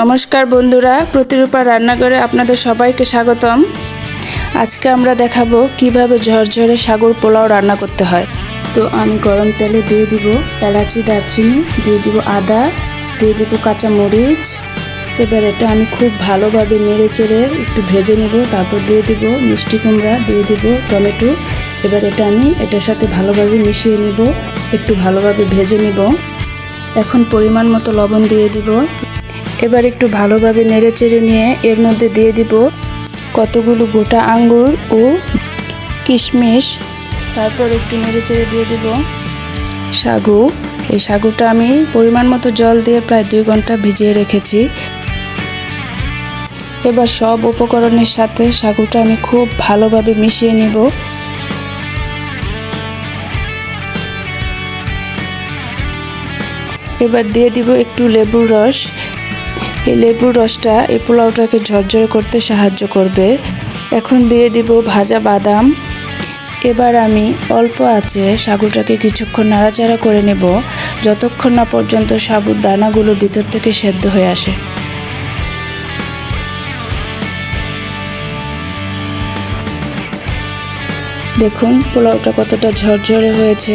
নমস্কার বন্ধুরা, প্রতিরূপা রান্নাঘরে আপনাদের সবাইকে স্বাগতম। আজকে আমরা দেখাবো কীভাবে ঝরঝরে সাগর পোলাও রান্না করতে হয়। তো আমি গরম তেলে দিয়ে দিব এলাচি, দারচিনি, দিয়ে দিব আদা, দিয়ে দিব কাঁচা মরিচ এবার এটা আমি খুব ভালোভাবে নেড়ে চেড়ে একটু ভেজে নেব, তারপর দিয়ে দিব মিষ্টি কুমড়া, দিয়ে দিব টমেটো। এবার এটা আমি এটার সাথে ভালোভাবে মিশিয়ে নিব, একটু ভালোভাবে ভেজে নিব। এখন পরিমাণ মতো লবণ দিয়ে দিব। এবার একটু ভালোভাবে নেড়ে চেড়ে নিয়ে এর মধ্যে দিয়ে দিব কতগুলো গোটা আঙ্গুর ও কিশমিশ। তারপর একটু নেড়ে চেড়ে দিয়ে দিব সাগু। এই সাগুটা আমি পরিমাণ মতো জল দিয়ে প্রায় দুই ঘণ্টা ভিজিয়ে রেখেছি। এবার সব উপকরণের সাথে সাগুটা আমি খুব ভালোভাবে মিশিয়ে নিব। এবার দিয়ে দিব একটু লেবুর রস। এই লেবুর রসটা এই পোলাওটাকে ঝরঝরে করতে সাহায্য করবে। এখন দিয়ে দিব ভাজা বাদাম। এবার আমি অল্প আছে সাগুটাকে কিছুক্ষণ নাড়াচাড়া করে নেব, যতক্ষণ না পর্যন্ত সাবুর দানাগুলো ভিতর থেকে সেদ্ধ হয়ে আসে। দেখুন, পোলাওটা কতটা ঝরঝরে হয়েছে।